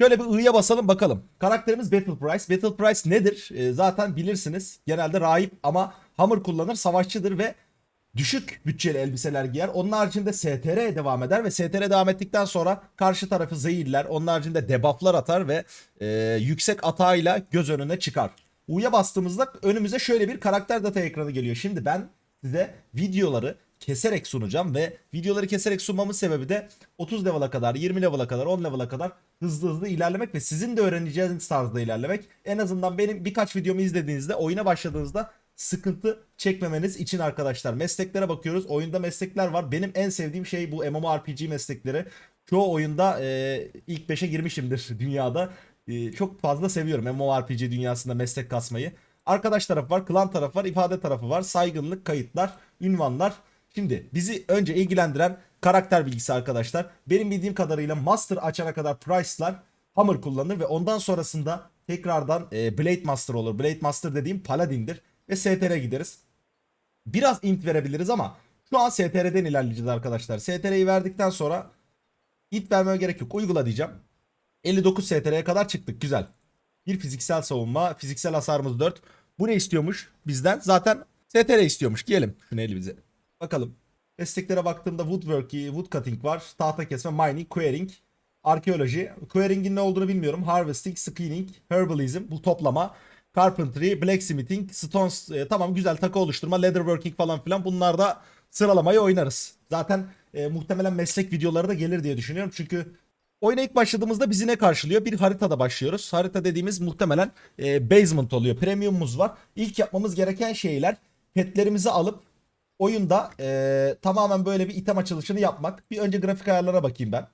Şöyle bir I'ya basalım bakalım. Karakterimiz Battle Price. Battle Price nedir? Ee, zaten bilirsiniz. Genelde rahip ama hammer kullanır, savaşçıdır ve düşük bütçeli elbiseler giyer. Onun haricinde STR'ye devam eder ve STR devam ettikten sonra karşı tarafı zehirler. Onun haricinde debufflar atar ve e, yüksek atağıyla göz önüne çıkar. U'ya bastığımızda önümüze şöyle bir karakter data ekranı geliyor. Şimdi ben size videoları keserek sunacağım ve videoları keserek sunmamın sebebi de 30 level'a kadar, 20 level'a kadar, 10 level'a kadar hızlı hızlı ilerlemek ve sizin de öğreneceğiniz tarzda ilerlemek. En azından benim birkaç videomu izlediğinizde, oyuna başladığınızda sıkıntı çekmemeniz için arkadaşlar. Mesleklere bakıyoruz. Oyunda meslekler var. Benim en sevdiğim şey bu MMORPG meslekleri. Çoğu oyunda e, ilk 5'e girmişimdir dünyada. E, çok fazla seviyorum MMORPG dünyasında meslek kasmayı. Arkadaş tarafı var, klan tarafı var, ifade tarafı var, saygınlık, kayıtlar, ünvanlar. Şimdi bizi önce ilgilendiren karakter bilgisi arkadaşlar. Benim bildiğim kadarıyla Master açana kadar Price'lar Hammer kullanır ve ondan sonrasında tekrardan e, Blade Master olur. Blade Master dediğim Paladin'dir ve STR'e gideriz. Biraz int verebiliriz ama şu an STR'den ilerleyeceğiz arkadaşlar. STR'yi verdikten sonra int vermeye gerek yok. Uygula diyeceğim. 59 STR'ye kadar çıktık. Güzel. Bir fiziksel savunma. Fiziksel hasarımız 4. Bu ne istiyormuş bizden? Zaten STR istiyormuş. Diyelim şunu elimize. Bakalım. Desteklere baktığımda woodworking, woodcutting var. Tahta kesme, mining, quarrying, arkeoloji. Quarrying'in ne olduğunu bilmiyorum. Harvesting, screening, herbalism, bu toplama. Carpentry, blacksmithing, stones, e, tamam güzel takı oluşturma, leatherworking falan filan bunlarda sıralamayı oynarız. Zaten e, muhtemelen meslek videoları da gelir diye düşünüyorum. Çünkü oyuna ilk başladığımızda bizi ne karşılıyor? Bir haritada başlıyoruz. Harita dediğimiz muhtemelen e, basement oluyor. Premium'umuz var. İlk yapmamız gereken şeyler petlerimizi alıp oyunda e, tamamen böyle bir item açılışını yapmak. Bir önce grafik ayarlara bakayım ben.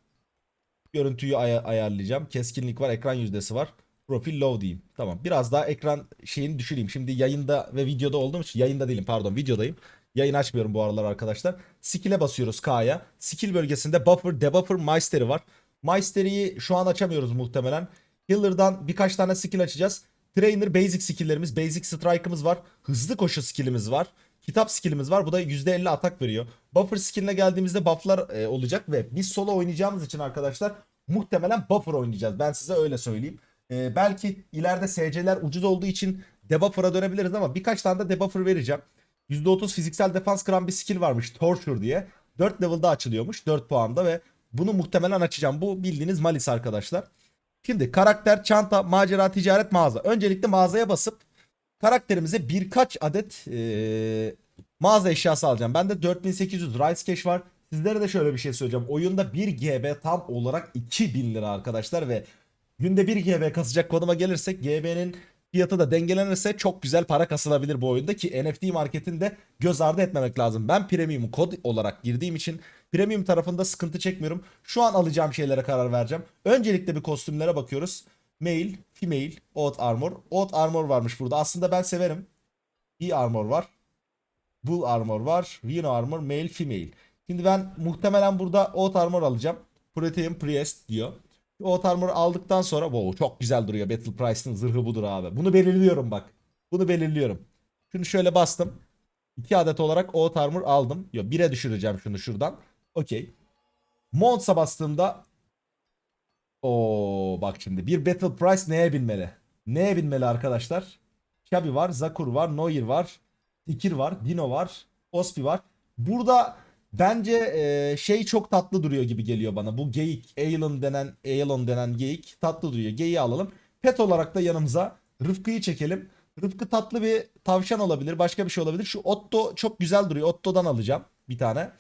Görüntüyü aya- ayarlayacağım. Keskinlik var, ekran yüzdesi var. Profil low diyeyim. Tamam. Biraz daha ekran şeyini düşüreyim. Şimdi yayında ve videoda olduğum için yayında değilim pardon videodayım. Yayın açmıyorum bu aralar arkadaşlar. Skill'e basıyoruz K'ya. Skill bölgesinde buffer, debuffer, mastery var. Mastery'yi şu an açamıyoruz muhtemelen. Healer'dan birkaç tane skill açacağız. Trainer basic skill'lerimiz, basic strike'ımız var. Hızlı koşu skill'imiz var. Kitap skill'imiz var. Bu da %50 atak veriyor. Buffer skill'ine geldiğimizde buff'lar e, olacak ve biz solo oynayacağımız için arkadaşlar muhtemelen buffer oynayacağız. Ben size öyle söyleyeyim. E, belki ileride SC'ler ucuz olduğu için debuffer'a dönebiliriz ama birkaç tane de debuffer vereceğim. %30 fiziksel defans kıran bir skill varmış Torture diye. 4 level'da açılıyormuş 4 puanda ve bunu muhtemelen açacağım. Bu bildiğiniz Malis arkadaşlar. Şimdi karakter, çanta, macera, ticaret, mağaza. Öncelikle mağazaya basıp karakterimize birkaç adet eee, mağaza eşyası alacağım. Bende 4800 Rice Cash var. Sizlere de şöyle bir şey söyleyeceğim. Oyunda 1 GB tam olarak 2000 lira arkadaşlar ve günde 1 GB kasacak konuma gelirsek GB'nin fiyatı da dengelenirse çok güzel para kasılabilir bu oyunda ki NFT marketinde göz ardı etmemek lazım. Ben premium kod olarak girdiğim için premium tarafında sıkıntı çekmiyorum. Şu an alacağım şeylere karar vereceğim. Öncelikle bir kostümlere bakıyoruz. Male, female, oat armor. Oat armor varmış burada. Aslında ben severim. E armor var. Bull armor var. Rhino armor, male, female. Şimdi ben muhtemelen burada oat armor alacağım. Protein Priest diyor. Oat armor aldıktan sonra wow, çok güzel duruyor. Battle Price'ın zırhı budur abi. Bunu belirliyorum bak. Bunu belirliyorum. Şunu şöyle bastım. 2 adet olarak oat armor aldım. Yok 1'e düşüreceğim şunu şuradan. Okey. Monts'a bastığımda Oo bak şimdi bir Battle Price neye binmeli? Neye binmeli arkadaşlar? Chabi var, Zakur var, Noir var, Tikir var, Dino var, Ospi var. Burada bence e, şey çok tatlı duruyor gibi geliyor bana. Bu geyik, Aelon denen, Aelon denen geyik tatlı duruyor. Geyiği alalım. Pet olarak da yanımıza Rıfkı'yı çekelim. Rıfkı tatlı bir tavşan olabilir, başka bir şey olabilir. Şu Otto çok güzel duruyor. Otto'dan alacağım bir tane.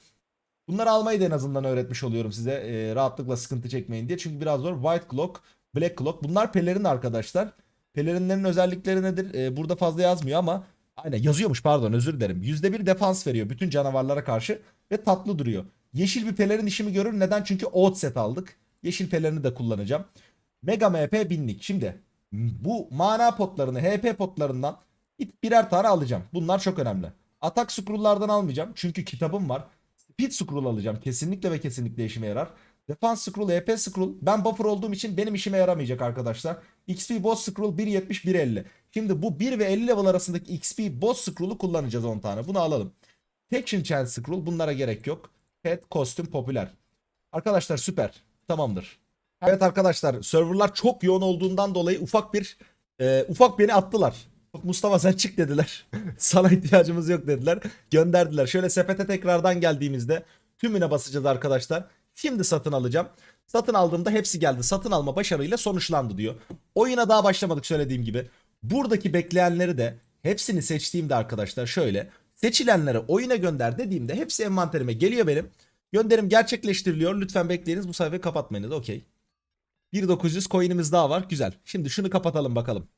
Bunları almayı da en azından öğretmiş oluyorum size. Ee, rahatlıkla sıkıntı çekmeyin diye. Çünkü biraz zor. White Clock, Black Clock. Bunlar pelerin arkadaşlar. Pelerinlerin özellikleri nedir? Ee, burada fazla yazmıyor ama aynen yazıyormuş pardon özür dilerim. %1 defans veriyor bütün canavarlara karşı ve tatlı duruyor. Yeşil bir pelerin işimi görür. Neden? Çünkü oat set aldık. Yeşil pelerini de kullanacağım. Mega MP binlik. Şimdi bu mana potlarını, HP potlarından birer tane alacağım. Bunlar çok önemli. Atak scroll'lardan almayacağım. Çünkü kitabım var. Speed scroll alacağım. Kesinlikle ve kesinlikle işime yarar. Defense scroll, EP scroll. Ben buffer olduğum için benim işime yaramayacak arkadaşlar. XP boss scroll 1.70 1.50. Şimdi bu 1 ve 50 level arasındaki XP boss scroll'u kullanacağız 10 tane. Bunu alalım. Faction chance scroll bunlara gerek yok. Pet, kostüm popüler. Arkadaşlar süper. Tamamdır. Evet arkadaşlar serverlar çok yoğun olduğundan dolayı ufak bir e, ufak beni attılar. Mustafa sen çık dediler. Sana ihtiyacımız yok dediler. Gönderdiler. Şöyle sepete tekrardan geldiğimizde tümüne basacağız arkadaşlar. Şimdi satın alacağım. Satın aldığımda hepsi geldi. Satın alma başarıyla sonuçlandı diyor. Oyuna daha başlamadık söylediğim gibi. Buradaki bekleyenleri de hepsini seçtiğimde arkadaşlar şöyle seçilenleri oyuna gönder dediğimde hepsi envanterime geliyor benim. Gönderim gerçekleştiriliyor. Lütfen bekleyiniz bu sayfayı kapatmayınız. Okey. 1900 coin'imiz daha var. Güzel. Şimdi şunu kapatalım bakalım.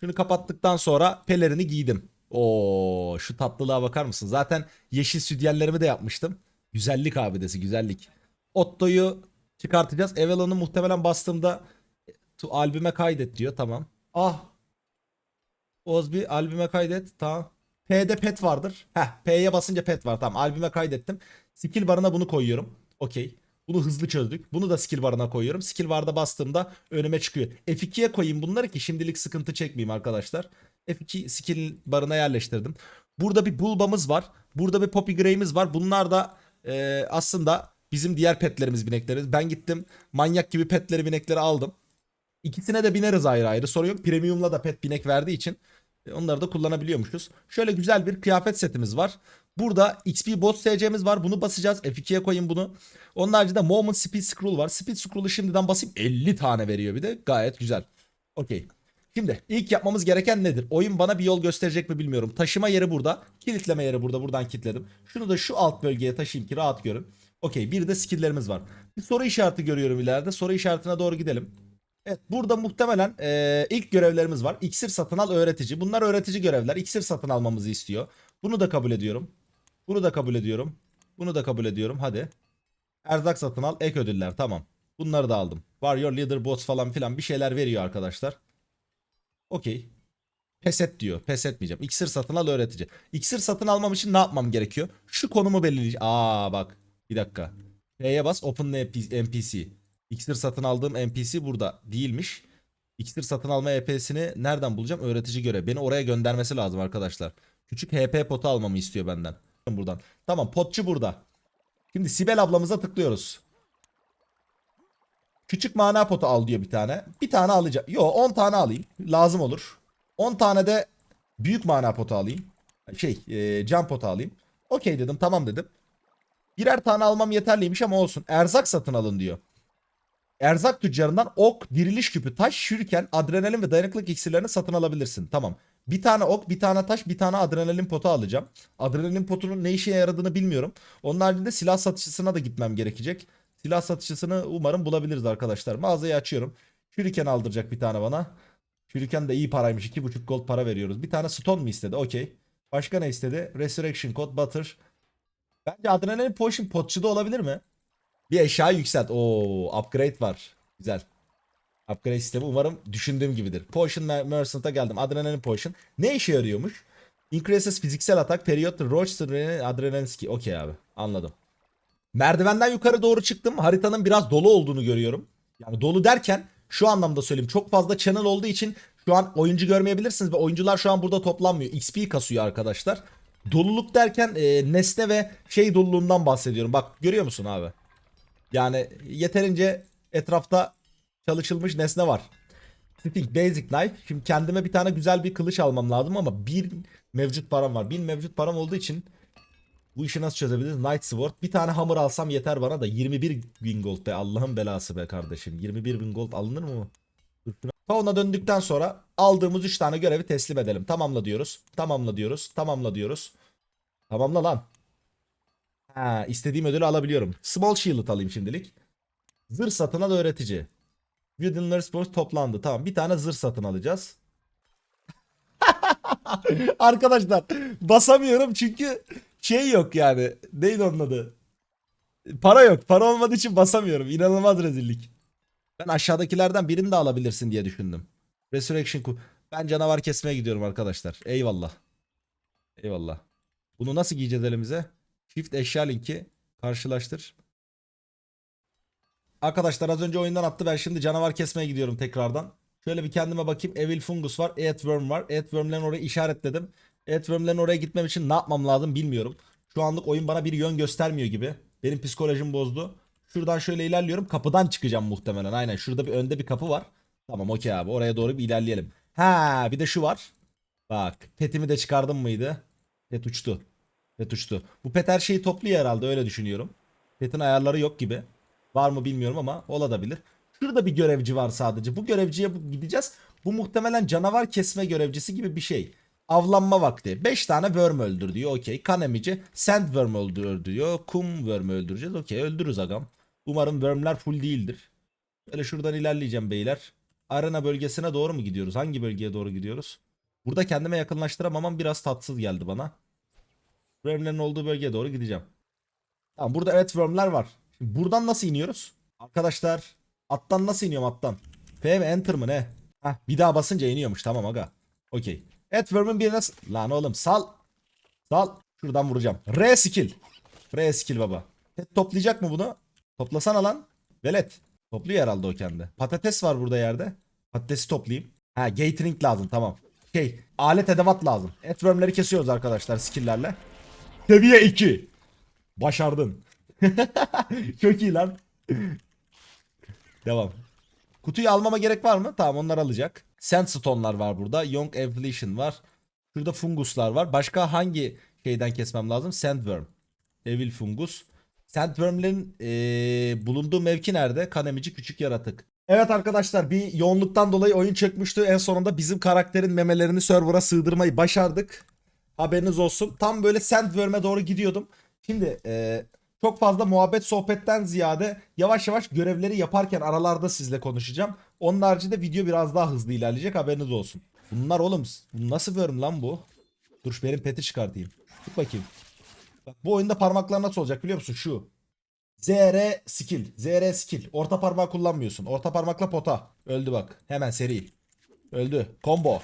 Şunu kapattıktan sonra pelerini giydim. Oo, şu tatlılığa bakar mısın? Zaten yeşil sütyenlerimi de yapmıştım. Güzellik abidesi, güzellik. Otto'yu çıkartacağız. Evelon'u muhtemelen bastığımda tu albüme kaydet diyor. Tamam. Ah. Ozbi albüme kaydet. Tamam. P'de pet vardır. Heh, P'ye basınca pet var. Tamam. Albüme kaydettim. Skill barına bunu koyuyorum. Okey. Bunu hızlı çözdük. Bunu da skill barına koyuyorum. Skill barda bastığımda önüme çıkıyor. F2'ye koyayım bunları ki şimdilik sıkıntı çekmeyeyim arkadaşlar. F2 skill barına yerleştirdim. Burada bir Bulba'mız var. Burada bir Poppy Gray'imiz var. Bunlar da e, aslında bizim diğer petlerimiz bineklerimiz. Ben gittim manyak gibi petleri binekleri aldım. İkisine de bineriz ayrı ayrı. Sorun yok. Premium'la da pet binek verdiği için e, onları da kullanabiliyormuşuz. Şöyle güzel bir kıyafet setimiz var. Burada XP Boss SC'miz var. Bunu basacağız. F2'ye koyayım bunu. Onun haricinde Moment Speed Scroll var. Speed Scroll'u şimdiden basayım. 50 tane veriyor bir de. Gayet güzel. Okey. Şimdi ilk yapmamız gereken nedir? Oyun bana bir yol gösterecek mi bilmiyorum. Taşıma yeri burada. Kilitleme yeri burada. Buradan kilitledim. Şunu da şu alt bölgeye taşıyayım ki rahat görün. Okey. Bir de skill'lerimiz var. Bir soru işareti görüyorum ileride. Soru işaretine doğru gidelim. Evet burada muhtemelen eee, ilk görevlerimiz var. İksir satın al öğretici. Bunlar öğretici görevler. İksir satın almamızı istiyor. Bunu da kabul ediyorum. Bunu da kabul ediyorum. Bunu da kabul ediyorum. Hadi. Erzak satın al. Ek ödüller. Tamam. Bunları da aldım. Warrior Leader Boss falan filan bir şeyler veriyor arkadaşlar. Okey. Pes et diyor. Pes etmeyeceğim. İksir satın al öğretici. İksir satın almam için ne yapmam gerekiyor? Şu konumu belirleyeceğim. Aa bak. Bir dakika. P'ye bas. Open NPC. İksir satın aldığım NPC burada değilmiş. İksir satın alma EP'sini nereden bulacağım? Öğretici göre. Beni oraya göndermesi lazım arkadaşlar. Küçük HP potu almamı istiyor benden. Buradan. Tamam potçu burada. Şimdi Sibel ablamıza tıklıyoruz. Küçük mana potu al diyor bir tane. Bir tane alacağım. Yo 10 tane alayım. Lazım olur. 10 tane de büyük mana potu alayım. Şey e, cam potu alayım. Okey dedim tamam dedim. Birer tane almam yeterliymiş ama olsun. Erzak satın alın diyor. Erzak tüccarından ok, diriliş küpü, taş, şuriken, adrenalin ve dayanıklık iksirlerini satın alabilirsin. Tamam. Bir tane ok, bir tane taş, bir tane adrenalin potu alacağım. Adrenalin potunun ne işe yaradığını bilmiyorum. Onun haricinde silah satışçısına da gitmem gerekecek. Silah satışçısını umarım bulabiliriz arkadaşlar. Mağazayı açıyorum. Şuriken aldıracak bir tane bana. Şuriken de iyi paraymış. 2,5 gold para veriyoruz. Bir tane stone mu istedi? Okey. Başka ne istedi? Resurrection Code, Butter. Bence adrenalin potion potçuda olabilir mi? Bir eşya yükselt. Oo, upgrade var. Güzel. Upgrade sistemi umarım düşündüğüm gibidir. Potion Mer- Merchant'a geldim. Adrenalin Potion. Ne işe yarıyormuş? Increases fiziksel atak, period, roach, adrenalin ski. Okey abi. Anladım. Merdivenden yukarı doğru çıktım. Haritanın biraz dolu olduğunu görüyorum. Yani dolu derken şu anlamda söyleyeyim. Çok fazla channel olduğu için şu an oyuncu görmeyebilirsiniz ve oyuncular şu an burada toplanmıyor. XP kasıyor arkadaşlar. Doluluk derken e, nesne ve şey doluluğundan bahsediyorum. Bak görüyor musun abi? Yani yeterince etrafta çalışılmış nesne var. Stick Basic Knife. Şimdi kendime bir tane güzel bir kılıç almam lazım ama bir mevcut param var. Bin mevcut param olduğu için bu işi nasıl çözebiliriz? Night Sword. Bir tane hammer alsam yeter bana da 21 bin gold be. Allah'ın belası be kardeşim. 21 bin gold alınır mı? Town'a döndükten sonra aldığımız 3 tane görevi teslim edelim. Tamamla diyoruz. Tamamla diyoruz. Tamamla diyoruz. Tamamla lan. Ha, istediğim ödülü alabiliyorum. Small Shield'ı alayım şimdilik. Zırh satın al öğretici. Wooden Sports toplandı. Tamam bir tane zırh satın alacağız. Arkadaşlar basamıyorum çünkü şey yok yani. Neydi onun adı? Para yok. Para olmadığı için basamıyorum. İnanılmaz rezillik. Ben aşağıdakilerden birini de alabilirsin diye düşündüm. Resurrection Ku- Ben canavar kesmeye gidiyorum arkadaşlar. Eyvallah. Eyvallah. Bunu nasıl giyeceğiz elimize? Çift eşya linki karşılaştır. Arkadaşlar az önce oyundan attı. Ben şimdi canavar kesmeye gidiyorum tekrardan. Şöyle bir kendime bakayım. Evil Fungus var. Earthworm var. Earthworm'lerin oraya işaretledim. Earthworm'lerin oraya gitmem için ne yapmam lazım bilmiyorum. Şu anlık oyun bana bir yön göstermiyor gibi. Benim psikolojim bozdu. Şuradan şöyle ilerliyorum. Kapıdan çıkacağım muhtemelen. Aynen şurada bir önde bir kapı var. Tamam okey abi oraya doğru bir ilerleyelim. Ha bir de şu var. Bak petimi de çıkardım mıydı? Pet uçtu. Pet uçtu. Bu pet her şeyi topluyor herhalde öyle düşünüyorum. Pet'in ayarları yok gibi. Var mı bilmiyorum ama olabilir. Şurada bir görevci var sadece. Bu görevciye gideceğiz. Bu muhtemelen canavar kesme görevcisi gibi bir şey. Avlanma vakti. 5 tane worm öldür diyor. Okey. Kan emici. Sandworm öldür diyor. Kum worm öldüreceğiz. Okey. Öldürürüz agam. Umarım wormler full değildir. Böyle şuradan ilerleyeceğim beyler. Arena bölgesine doğru mu gidiyoruz? Hangi bölgeye doğru gidiyoruz? Burada kendime yakınlaştıramamam biraz tatsız geldi bana. Wormlerin olduğu bölgeye doğru gideceğim. Tamam burada evet wormler var. Şimdi buradan nasıl iniyoruz? Arkadaşlar attan nasıl iniyorum attan? F mi enter mı ne? Heh, bir daha basınca iniyormuş tamam aga. Okey. Worm'ün birine... s- Lan oğlum sal. Sal. Şuradan vuracağım. R skill. R skill baba. Pet toplayacak mı bunu? Toplasana lan. Velet. Topluyor herhalde o kendi. Patates var burada yerde. Patatesi toplayayım. Ha gatering lazım tamam. Şey alet edevat lazım. Et worm'leri kesiyoruz arkadaşlar skill'lerle. Seviye 2. Başardın. Çok iyi lan. Devam. Kutuyu almama gerek var mı? Tamam onlar alacak. Sandstone'lar var burada. Young Evolution var. Şurada funguslar var. Başka hangi şeyden kesmem lazım? Sandworm. Evil fungus. Sandworm'lerin eee, bulunduğu mevki nerede? Kanemici küçük yaratık. Evet arkadaşlar bir yoğunluktan dolayı oyun çökmüştü. En sonunda bizim karakterin memelerini server'a sığdırmayı başardık. Haberiniz olsun. Tam böyle Sandworm'e doğru gidiyordum. Şimdi eee, çok fazla muhabbet sohbetten ziyade yavaş yavaş görevleri yaparken aralarda sizle konuşacağım. Onun haricinde video biraz daha hızlı ilerleyecek haberiniz olsun. Bunlar oğlum nasıl worm lan bu? Dur şu benim peti çıkartayım. Tut bakayım. Bak bu oyunda parmaklar nasıl olacak biliyor musun? Şu. ZR skill. ZR skill. Orta parmağı kullanmıyorsun. Orta parmakla pota. Öldü bak. Hemen seri. Öldü. Combo.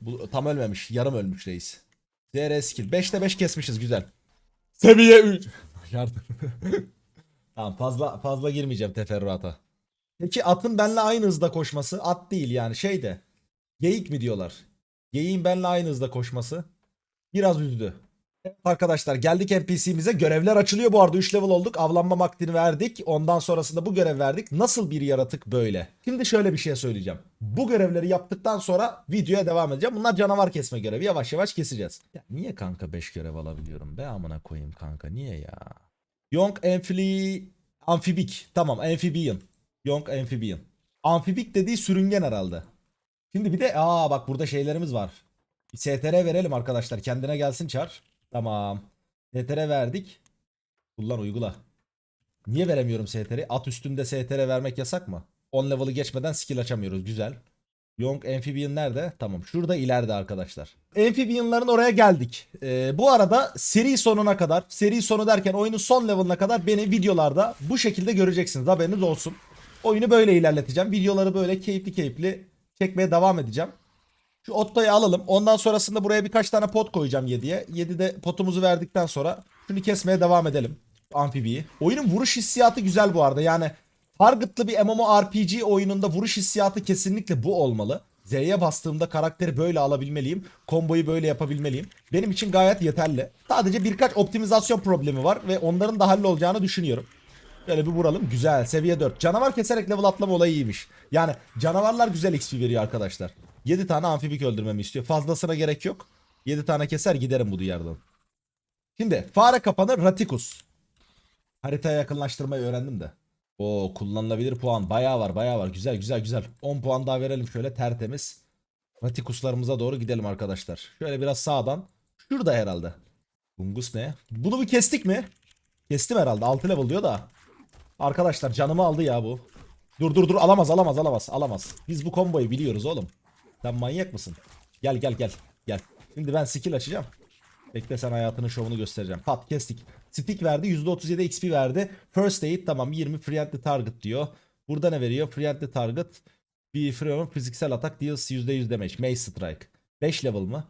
Bu tam ölmemiş. Yarım ölmüş reis. ZR skill. 5'te 5 kesmişiz güzel. Seviye 3. Yardım. tamam fazla fazla girmeyeceğim teferruata. Peki atın benle aynı hızda koşması at değil yani şey de. Geyik mi diyorlar? Geyiğin benle aynı hızda koşması biraz üzdü. Arkadaşlar geldik NPC'mize. Görevler açılıyor bu arada 3 level olduk. Avlanma vaktini verdik. Ondan sonrasında bu görev verdik. Nasıl bir yaratık böyle? Şimdi şöyle bir şey söyleyeceğim. Bu görevleri yaptıktan sonra videoya devam edeceğim. Bunlar canavar kesme görevi. Yavaş yavaş keseceğiz. Ya niye kanka 5 görev alabiliyorum? Be amına koyayım kanka. Niye ya? Young Amphili... Amphibik. Tamam Amphibian. Young Amphibian. Amphibik dediği sürüngen herhalde. Şimdi bir de aa bak burada şeylerimiz var. Bir STR verelim arkadaşlar. Kendine gelsin çar. Tamam. STR verdik. Kullan uygula. Niye veremiyorum STR? At üstünde STR vermek yasak mı? 10 level'ı geçmeden skill açamıyoruz. Güzel. Young Amphibian nerede? Tamam. Şurada ileride arkadaşlar. Amphibian'ların oraya geldik. Ee, bu arada seri sonuna kadar, seri sonu derken oyunun son level'ına kadar beni videolarda bu şekilde göreceksiniz. Haberiniz olsun. Oyunu böyle ilerleteceğim. Videoları böyle keyifli keyifli çekmeye devam edeceğim. Şu Otto'yu alalım. Ondan sonrasında buraya birkaç tane pot koyacağım 7'ye. 7'de potumuzu verdikten sonra şunu kesmeye devam edelim. Amfibiyi. Oyunun vuruş hissiyatı güzel bu arada. Yani targetlı bir MMORPG oyununda vuruş hissiyatı kesinlikle bu olmalı. Z'ye bastığımda karakteri böyle alabilmeliyim. Komboyu böyle yapabilmeliyim. Benim için gayet yeterli. Sadece birkaç optimizasyon problemi var ve onların da hallolacağını düşünüyorum. Böyle bir vuralım. Güzel. Seviye 4. Canavar keserek level atlama olayı iyiymiş. Yani canavarlar güzel XP veriyor arkadaşlar. 7 tane amfibik öldürmemi istiyor. Fazlasına gerek yok. 7 tane keser giderim bu diyardan. Şimdi fare kapanı Ratikus. Haritaya yakınlaştırmayı öğrendim de. O kullanılabilir puan. Bayağı var bayağı var. Güzel güzel güzel. 10 puan daha verelim şöyle tertemiz. Ratikuslarımıza doğru gidelim arkadaşlar. Şöyle biraz sağdan. Şurada herhalde. Bungus ne? Bunu bir kestik mi? Kestim herhalde. 6 level diyor da. Arkadaşlar canımı aldı ya bu. Dur dur dur alamaz alamaz alamaz alamaz. Biz bu komboyu biliyoruz oğlum. Sen manyak mısın? Gel gel gel gel. Şimdi ben skill açacağım. Bekle sen hayatının şovunu göstereceğim. Pat kestik. Stick verdi %37 XP verdi. First aid tamam 20 friendly target diyor. Burada ne veriyor? Friendly target. Bir free fiziksel atak deals %100 damage. Mace strike. 5 level mı?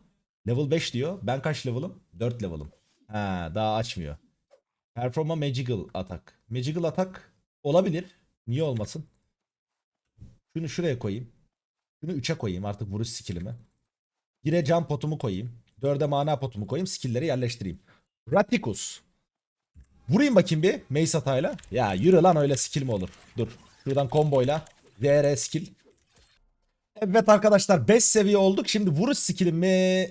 Level 5 diyor. Ben kaç level'ım? 4 level'ım. Ha daha açmıyor. Performa magical atak. Magical atak olabilir. Niye olmasın? Şunu şuraya koyayım. Şunu 3'e koyayım artık vuruş skillimi. 1'e can potumu koyayım. 4'e mana potumu koyayım. Skill'leri yerleştireyim. Ratikus. Vurayım bakayım bir Mace hatayla. Ya yürü lan öyle skill mi olur? Dur. Şuradan komboyla. DR skill. Evet arkadaşlar 5 seviye olduk. Şimdi vuruş skillimi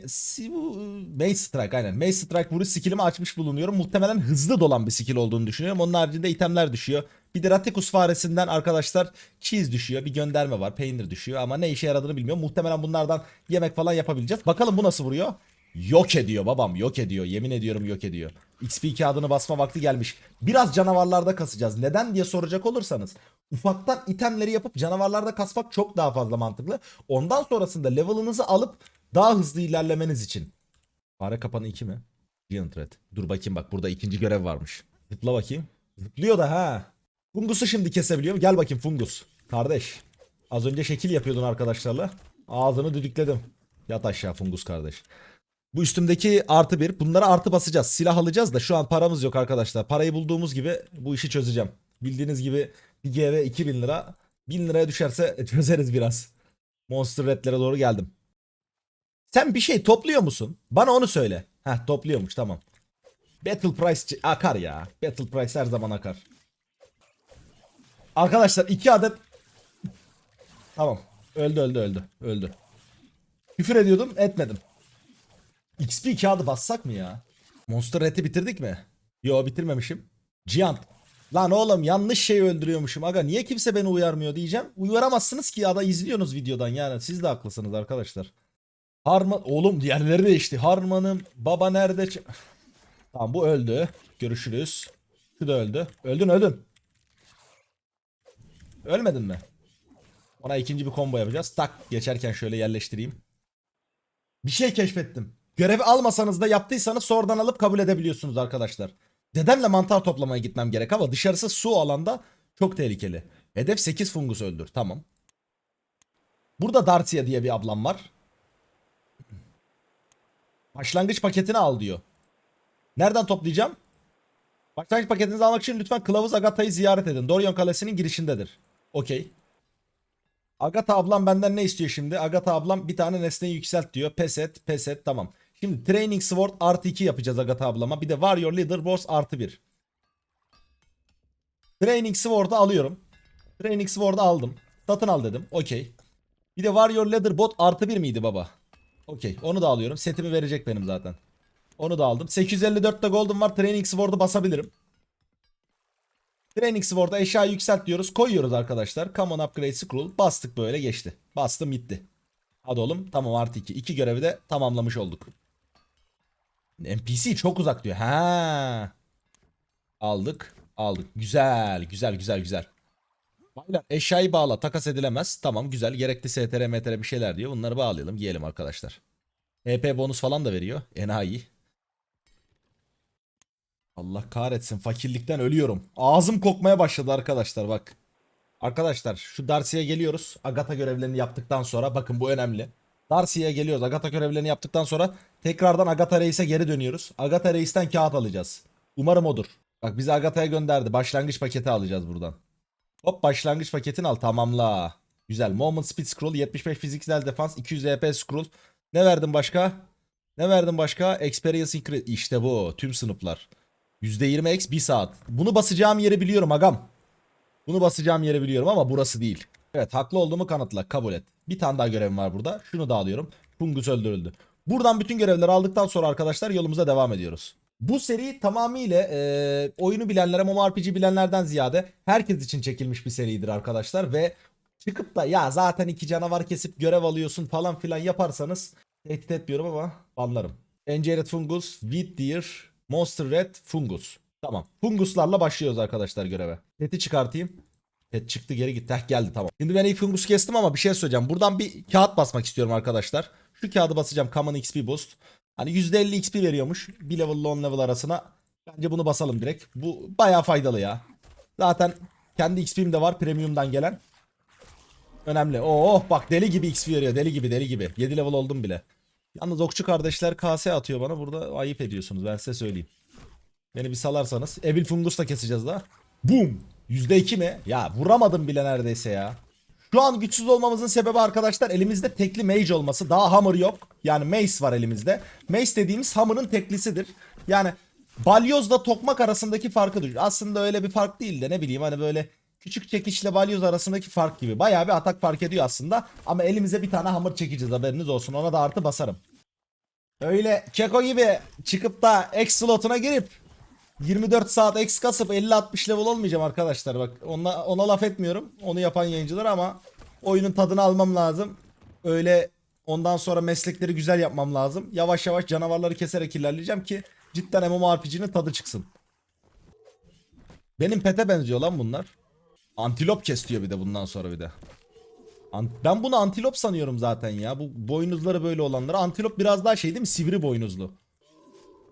Mace Strike aynen. Mace Strike vuruş skillimi açmış bulunuyorum. Muhtemelen hızlı dolan bir skill olduğunu düşünüyorum. Onun haricinde itemler düşüyor. Bir de Ratikus faresinden arkadaşlar cheese düşüyor. Bir gönderme var. Peynir düşüyor ama ne işe yaradığını bilmiyorum. Muhtemelen bunlardan yemek falan yapabileceğiz. Bakalım bu nasıl vuruyor? Yok ediyor babam yok ediyor. Yemin ediyorum yok ediyor. XP kağıdını basma vakti gelmiş. Biraz canavarlarda kasacağız. Neden diye soracak olursanız. Ufaktan itemleri yapıp canavarlarda kasmak çok daha fazla mantıklı. Ondan sonrasında level'ınızı alıp daha hızlı ilerlemeniz için. Fare kapanı 2 mi? Giant Red. Dur bakayım bak burada ikinci görev varmış. Zıpla bakayım. Zıplıyor da ha. Fungus'u şimdi kesebiliyorum. Gel bakayım Fungus. Kardeş. Az önce şekil yapıyordun arkadaşlarla. Ağzını düdükledim. Yat aşağı Fungus kardeş. Bu üstümdeki artı bir. Bunlara artı basacağız. Silah alacağız da şu an paramız yok arkadaşlar. Parayı bulduğumuz gibi bu işi çözeceğim. Bildiğiniz gibi bir GV 2000 lira. 1000 liraya düşerse çözeriz biraz. Monster Red'lere doğru geldim. Sen bir şey topluyor musun? Bana onu söyle. Heh topluyormuş tamam. Battle Price akar ya. Battle Price her zaman akar. Arkadaşlar iki adet Tamam. Öldü öldü öldü. Öldü. Küfür ediyordum etmedim. XP kağıdı bassak mı ya? Monster Red'i bitirdik mi? Yo bitirmemişim. Giant. Lan oğlum yanlış şey öldürüyormuşum. Aga niye kimse beni uyarmıyor diyeceğim. Uyaramazsınız ki ya da izliyorsunuz videodan yani. Siz de haklısınız arkadaşlar. Harman oğlum diğerleri değişti. Harman'ım baba nerede? Tamam bu öldü. Görüşürüz. Şu da öldü. Öldün öldün. Ölmedin mi? Ona ikinci bir combo yapacağız. Tak geçerken şöyle yerleştireyim. Bir şey keşfettim. Görevi almasanız da yaptıysanız sonradan alıp kabul edebiliyorsunuz arkadaşlar. Dedemle mantar toplamaya gitmem gerek ama dışarısı su alanda çok tehlikeli. Hedef 8 fungus öldür. Tamam. Burada Darcia diye bir ablam var. Başlangıç paketini al diyor. Nereden toplayacağım? Başlangıç paketinizi almak için lütfen Kılavuz Agatha'yı ziyaret edin. Dorion Kalesi'nin girişindedir. Okey. Agatha ablam benden ne istiyor şimdi? Agatha ablam bir tane nesneyi yükselt diyor. Pes et, pes tamam. Şimdi Training Sword artı 2 yapacağız Agatha ablama. Bir de Warrior Leader Boss artı 1. Training Sword'u alıyorum. Training Sword'u aldım. Satın al dedim. Okey. Bir de Warrior Leather Bot artı 1 miydi baba? Okey. Onu da alıyorum. Setimi verecek benim zaten. Onu da aldım. 854'te Golden var. Training Sword'u basabilirim. Training Sword'a eşya yükselt diyoruz. Koyuyoruz arkadaşlar. Common Upgrade Scroll. Bastık böyle geçti. Bastım gitti. Hadi oğlum. Tamam artı 2. İki görevi de tamamlamış olduk. NPC çok uzak diyor. Ha. Aldık. Aldık. Güzel. Güzel güzel güzel. Baylar eşyayı bağla. Takas edilemez. Tamam güzel. Gerekli STR MTR bir şeyler diyor. Bunları bağlayalım. Giyelim arkadaşlar. EP bonus falan da veriyor. Enayi. Allah kahretsin fakirlikten ölüyorum. Ağzım kokmaya başladı arkadaşlar bak. Arkadaşlar şu Darcy'ye geliyoruz. Agatha görevlerini yaptıktan sonra bakın bu önemli. Darcy'ye geliyoruz. Agatha görevlerini yaptıktan sonra tekrardan Agatha Reis'e geri dönüyoruz. Agatha Reis'ten kağıt alacağız. Umarım odur. Bak bizi Agatha'ya gönderdi. Başlangıç paketi alacağız buradan. Hop başlangıç paketini al tamamla. Güzel. Moment Speed Scroll 75 fiziksel defans 200 EP Scroll. Ne verdin başka? Ne verdin başka? Experience Increase. İşte bu. Tüm sınıflar. %20 x 1 saat. Bunu basacağım yeri biliyorum agam. Bunu basacağım yeri biliyorum ama burası değil. Evet haklı olduğumu kanıtla kabul et. Bir tane daha görevim var burada. Şunu da alıyorum. Fungus öldürüldü. Buradan bütün görevleri aldıktan sonra arkadaşlar yolumuza devam ediyoruz. Bu seri tamamıyla e, oyunu bilenlere, MMORPG bilenlerden ziyade herkes için çekilmiş bir seridir arkadaşlar. Ve çıkıp da ya zaten iki canavar kesip görev alıyorsun falan filan yaparsanız tehdit etmiyorum ama banlarım. Engineered Fungus, Wheat Deer, Monster Red, Fungus. Tamam. Funguslarla başlıyoruz arkadaşlar göreve. Peti çıkartayım. Pet çıktı geri gitti. Heh geldi tamam. Şimdi ben ilk Fungus kestim ama bir şey söyleyeceğim. Buradan bir kağıt basmak istiyorum arkadaşlar. Şu kağıdı basacağım. Common XP Boost. Hani %50 XP veriyormuş. Bir level ile 10 level arasına. Bence bunu basalım direkt. Bu bayağı faydalı ya. Zaten kendi XP'm de var premium'dan gelen. Önemli. Oh bak deli gibi XP veriyor. Deli gibi deli gibi. 7 level oldum bile. Yalnız okçu kardeşler KS atıyor bana. Burada ayıp ediyorsunuz ben size söyleyeyim. Beni bir salarsanız. Evil Fungus da keseceğiz daha. Boom. %2 mi? Ya vuramadım bile neredeyse ya. Şu an güçsüz olmamızın sebebi arkadaşlar elimizde tekli mage olması. Daha hammer yok. Yani mace var elimizde. Mace dediğimiz hammer'ın teklisidir. Yani balyozla tokmak arasındaki farkı düşün. Aslında öyle bir fark değil de ne bileyim hani böyle küçük çekişle balyoz arasındaki fark gibi. Bayağı bir atak fark ediyor aslında. Ama elimize bir tane hamur çekeceğiz haberiniz olsun. Ona da artı basarım. Öyle keko gibi çıkıp da X slotuna girip 24 saat X kasıp 50-60 level olmayacağım arkadaşlar. Bak ona, ona laf etmiyorum. Onu yapan yayıncılar ama oyunun tadını almam lazım. Öyle ondan sonra meslekleri güzel yapmam lazım. Yavaş yavaş canavarları keserek ilerleyeceğim ki cidden MMORPG'nin tadı çıksın. Benim pete benziyor lan bunlar. Antilop kesiyor bir de bundan sonra bir de. Ben bunu antilop sanıyorum zaten ya. Bu boynuzları böyle olanları. Antilop biraz daha şey değil mi? Sivri boynuzlu.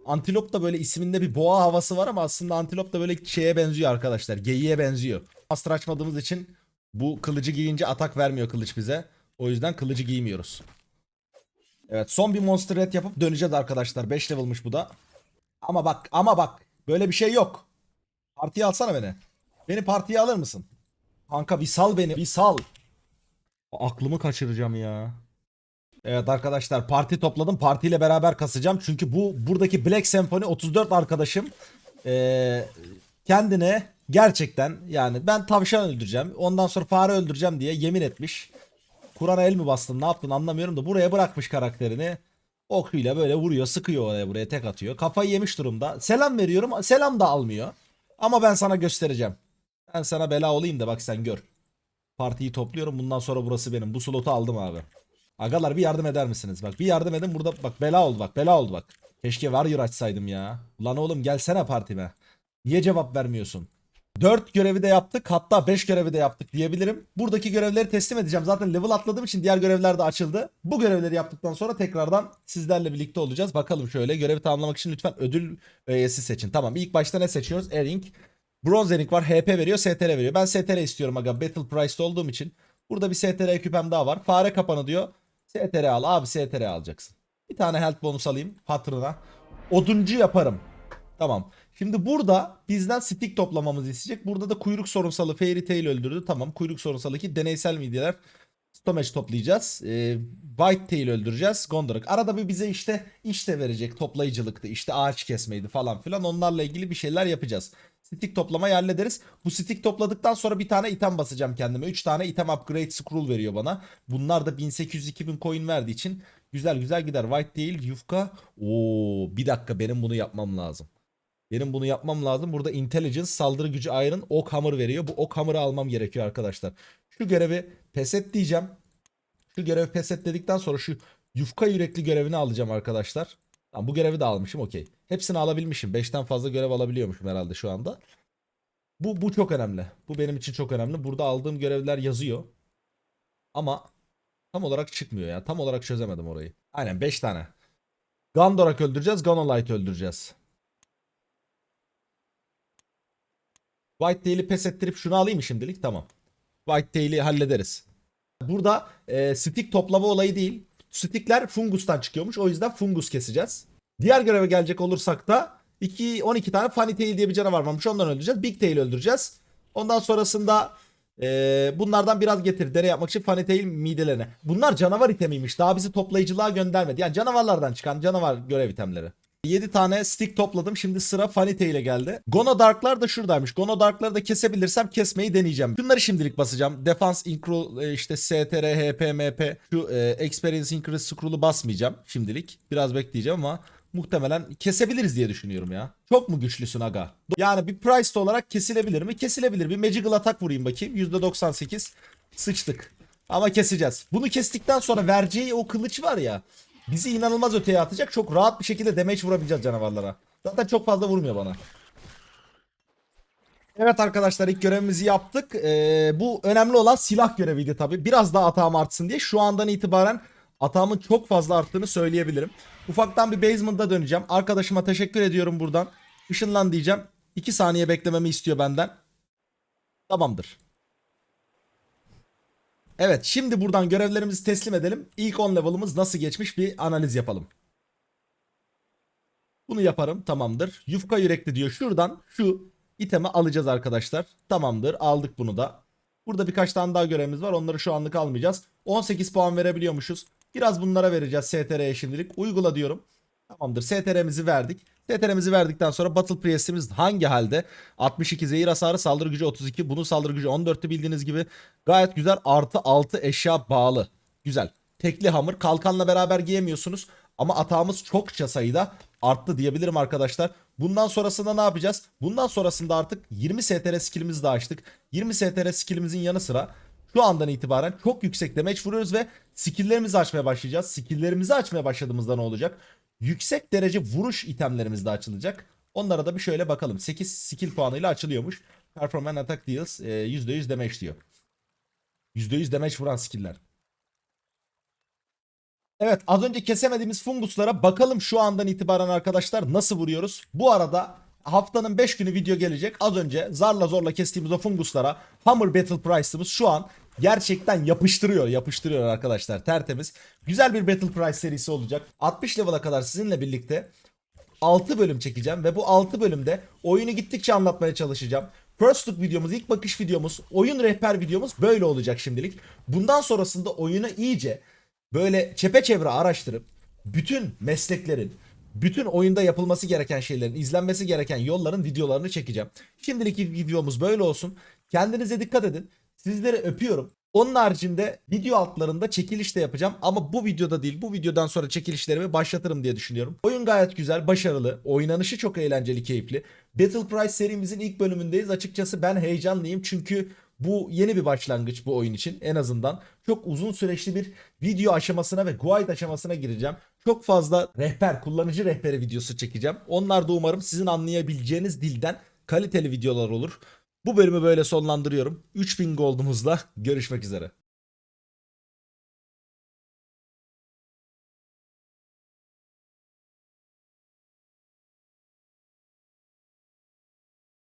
Antilop da böyle isminde bir boğa havası var ama aslında antilop da böyle şeye benziyor arkadaşlar. Geyiğe benziyor. Astra açmadığımız için bu kılıcı giyince atak vermiyor kılıç bize. O yüzden kılıcı giymiyoruz. Evet son bir monster red yapıp döneceğiz arkadaşlar. 5 level'mış bu da. Ama bak ama bak böyle bir şey yok. Partiye alsana beni. Beni partiye alır mısın? Kanka bir sal beni bir sal. Aklımı kaçıracağım ya. Evet arkadaşlar parti topladım. Partiyle beraber kasacağım. Çünkü bu buradaki Black Symphony 34 arkadaşım eee, kendine gerçekten yani ben tavşan öldüreceğim. Ondan sonra fare öldüreceğim diye yemin etmiş. Kur'an'a el mi bastın ne yaptın anlamıyorum da buraya bırakmış karakterini. Okuyla böyle vuruyor sıkıyor oraya buraya tek atıyor. Kafayı yemiş durumda. Selam veriyorum selam da almıyor. Ama ben sana göstereceğim. Ben sana bela olayım da bak sen gör. Partiyi topluyorum bundan sonra burası benim. Bu slotu aldım abi. Agalar bir yardım eder misiniz? Bak bir yardım edin burada bak bela oldu bak bela oldu bak. Keşke Warrior açsaydım ya. Lan oğlum gelsene partime. Niye cevap vermiyorsun? 4 görevi de yaptık hatta 5 görevi de yaptık diyebilirim. Buradaki görevleri teslim edeceğim. Zaten level atladığım için diğer görevler de açıldı. Bu görevleri yaptıktan sonra tekrardan sizlerle birlikte olacağız. Bakalım şöyle görevi tamamlamak için lütfen ödül öğesi seçin. Tamam ilk başta ne seçiyoruz? Ering. Bronze Ring var. HP veriyor. STR veriyor. Ben STR istiyorum aga. Battle Price'da olduğum için. Burada bir STR küpem daha var. Fare kapanı diyor. STR al. Abi STR alacaksın. Bir tane health bonus alayım. Hatırına. Oduncu yaparım. Tamam. Şimdi burada bizden stick toplamamızı isteyecek. Burada da kuyruk sorunsalı Fairy Tail öldürdü. Tamam. Kuyruk sorunsalı ki deneysel midyeler. Stomach toplayacağız. Ee, White Tail öldüreceğiz. Gondorak. Arada bir bize işte iş de verecek. Toplayıcılıktı. işte ağaç kesmeydi falan filan. Onlarla ilgili bir şeyler yapacağız. Stick toplamayı hallederiz. Bu stick topladıktan sonra bir tane item basacağım kendime. 3 tane item upgrade scroll veriyor bana. Bunlar da 1800-2000 coin verdiği için güzel güzel gider. White değil yufka. Oo bir dakika benim bunu yapmam lazım. Benim bunu yapmam lazım. Burada intelligence, saldırı gücü iron, ok hammer veriyor. Bu ok hammer'ı almam gerekiyor arkadaşlar. Şu görevi pes et diyeceğim. Şu görevi pes et dedikten sonra şu yufka yürekli görevini alacağım arkadaşlar. Tamam, bu görevi de almışım okey. Hepsini alabilmişim. 5'ten fazla görev alabiliyormuşum herhalde şu anda. Bu, bu çok önemli. Bu benim için çok önemli. Burada aldığım görevler yazıyor. Ama tam olarak çıkmıyor ya. Tam olarak çözemedim orayı. Aynen 5 tane. Gandorak öldüreceğiz. Ganolite öldüreceğiz. White Tail'i pes ettirip şunu alayım mı şimdilik? Tamam. White Tail'i hallederiz. Burada e, stick toplama olayı değil. Stickler fungustan çıkıyormuş. O yüzden fungus keseceğiz. Diğer göreve gelecek olursak da 2 12 tane Funny Tail diye bir canavar varmış. Ondan öldüreceğiz. Big Tail öldüreceğiz. Ondan sonrasında e, bunlardan biraz getir. Dere yapmak için Funny Tail midelerine. Bunlar canavar itemiymiş. Daha bizi toplayıcılığa göndermedi. Yani canavarlardan çıkan canavar görev itemleri. 7 tane stick topladım. Şimdi sıra Funny Tail'e geldi. Gono Dark'lar da şuradaymış. Gono Dark'ları da kesebilirsem kesmeyi deneyeceğim. Şunları şimdilik basacağım. Defense Increase e, işte STR, HP, MP. Şu e, Experience Increase Scroll'u basmayacağım şimdilik. Biraz bekleyeceğim ama muhtemelen kesebiliriz diye düşünüyorum ya. Çok mu güçlüsün aga? Yani bir price olarak kesilebilir mi? Kesilebilir. Bir Magical Attack vurayım bakayım. %98. Sıçtık. Ama keseceğiz. Bunu kestikten sonra vereceği o kılıç var ya. Bizi inanılmaz öteye atacak. Çok rahat bir şekilde damage vurabileceğiz canavarlara. Zaten çok fazla vurmuyor bana. Evet arkadaşlar ilk görevimizi yaptık. Ee, bu önemli olan silah göreviydi tabi. Biraz daha atağım artsın diye. Şu andan itibaren atağımın çok fazla arttığını söyleyebilirim. Ufaktan bir basement'a döneceğim. Arkadaşıma teşekkür ediyorum buradan. Işınlan diyeceğim. 2 saniye beklememi istiyor benden. Tamamdır. Evet şimdi buradan görevlerimizi teslim edelim. İlk 10 level'ımız nasıl geçmiş bir analiz yapalım. Bunu yaparım tamamdır. Yufka yürekli diyor. Şuradan şu itemi alacağız arkadaşlar. Tamamdır aldık bunu da. Burada birkaç tane daha görevimiz var. Onları şu anlık almayacağız. 18 puan verebiliyormuşuz. Biraz bunlara vereceğiz STR'ye şimdilik. Uygula diyorum. Tamamdır STR'mizi verdik. TTR'mizi verdikten sonra Battle Priest'imiz hangi halde? 62 zehir hasarı, saldırı gücü 32. Bunun saldırı gücü 14'tü bildiğiniz gibi. Gayet güzel. Artı 6 eşya bağlı. Güzel. Tekli hamur. Kalkanla beraber giyemiyorsunuz. Ama atağımız çokça sayıda arttı diyebilirim arkadaşlar. Bundan sonrasında ne yapacağız? Bundan sonrasında artık 20 STR skillimizi de açtık. 20 STR skillimizin yanı sıra şu andan itibaren çok yüksek damage vuruyoruz ve skilllerimizi açmaya başlayacağız. Skilllerimizi açmaya başladığımızda ne olacak? Yüksek derece vuruş itemlerimiz de açılacak. Onlara da bir şöyle bakalım. 8 skill puanıyla açılıyormuş. Performance Attack Deals e, %100 damage diyor. %100 damage vuran skill'ler. Evet az önce kesemediğimiz funguslara bakalım şu andan itibaren arkadaşlar nasıl vuruyoruz. Bu arada haftanın 5 günü video gelecek. Az önce zarla zorla kestiğimiz o funguslara Hammer Battle Price'ımız şu an gerçekten yapıştırıyor. Yapıştırıyor arkadaşlar tertemiz. Güzel bir Battle Price serisi olacak. 60 level'a kadar sizinle birlikte 6 bölüm çekeceğim ve bu 6 bölümde oyunu gittikçe anlatmaya çalışacağım. First look videomuz, ilk bakış videomuz, oyun rehber videomuz böyle olacak şimdilik. Bundan sonrasında oyunu iyice böyle çepeçevre araştırıp bütün mesleklerin, bütün oyunda yapılması gereken şeylerin, izlenmesi gereken yolların videolarını çekeceğim. Şimdilik videomuz böyle olsun. Kendinize dikkat edin. Sizleri öpüyorum. Onun haricinde video altlarında çekiliş de yapacağım ama bu videoda değil bu videodan sonra çekilişlerimi başlatırım diye düşünüyorum. Oyun gayet güzel, başarılı, oynanışı çok eğlenceli, keyifli. Battle Price serimizin ilk bölümündeyiz. Açıkçası ben heyecanlıyım çünkü bu yeni bir başlangıç bu oyun için en azından. Çok uzun süreçli bir video aşamasına ve guide aşamasına gireceğim. Çok fazla rehber, kullanıcı rehberi videosu çekeceğim. Onlar da umarım sizin anlayabileceğiniz dilden kaliteli videolar olur. Bu bölümü böyle sonlandırıyorum. 3000 gold'umuzla görüşmek üzere.